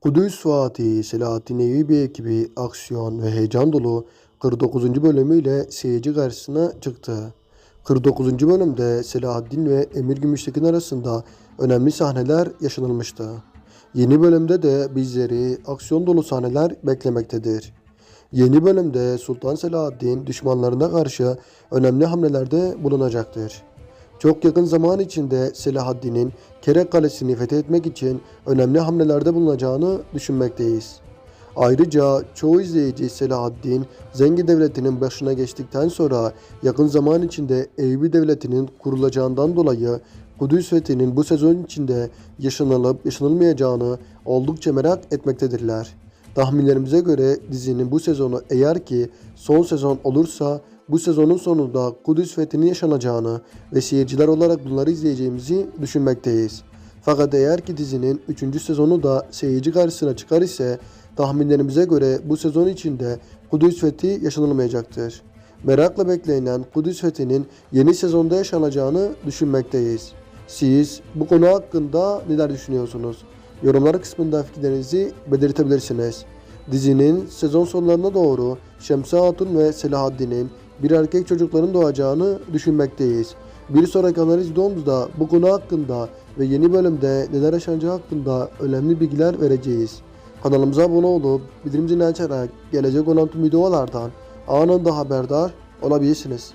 Kudüs Fatih Selahattin Eyyubi ekibi aksiyon ve heyecan dolu 49. bölümüyle seyirci karşısına çıktı. 49. bölümde Selahaddin ve Emir Gümüştekin arasında önemli sahneler yaşanılmıştı. Yeni bölümde de bizleri aksiyon dolu sahneler beklemektedir. Yeni bölümde Sultan Selahaddin düşmanlarına karşı önemli hamlelerde bulunacaktır. Çok yakın zaman içinde Selahaddin'in Kerek Kalesi'ni fethetmek için önemli hamlelerde bulunacağını düşünmekteyiz. Ayrıca çoğu izleyici Selahaddin Zengi Devleti'nin başına geçtikten sonra yakın zaman içinde Eyyubi Devleti'nin kurulacağından dolayı Kudüs fethinin bu sezon içinde yaşanılıp yaşanılmayacağını oldukça merak etmektedirler. Tahminlerimize göre dizinin bu sezonu eğer ki son sezon olursa bu sezonun sonunda Kudüs fethinin yaşanacağını ve seyirciler olarak bunları izleyeceğimizi düşünmekteyiz. Fakat eğer ki dizinin 3. sezonu da seyirci karşısına çıkar ise tahminlerimize göre bu sezon içinde Kudüs fethi yaşanılmayacaktır. Merakla beklenen Kudüs fethinin yeni sezonda yaşanacağını düşünmekteyiz. Siz bu konu hakkında neler düşünüyorsunuz? Yorumlar kısmında fikirlerinizi belirtebilirsiniz. Dizinin sezon sonlarına doğru Şemsa Hatun ve Selahaddin'in bir erkek çocukların doğacağını düşünmekteyiz. Bir sonraki analiz videomuzda bu konu hakkında ve yeni bölümde neler yaşanacağı hakkında önemli bilgiler vereceğiz. Kanalımıza abone olup bildirim zilini açarak gelecek olan tüm videolardan anında haberdar olabilirsiniz.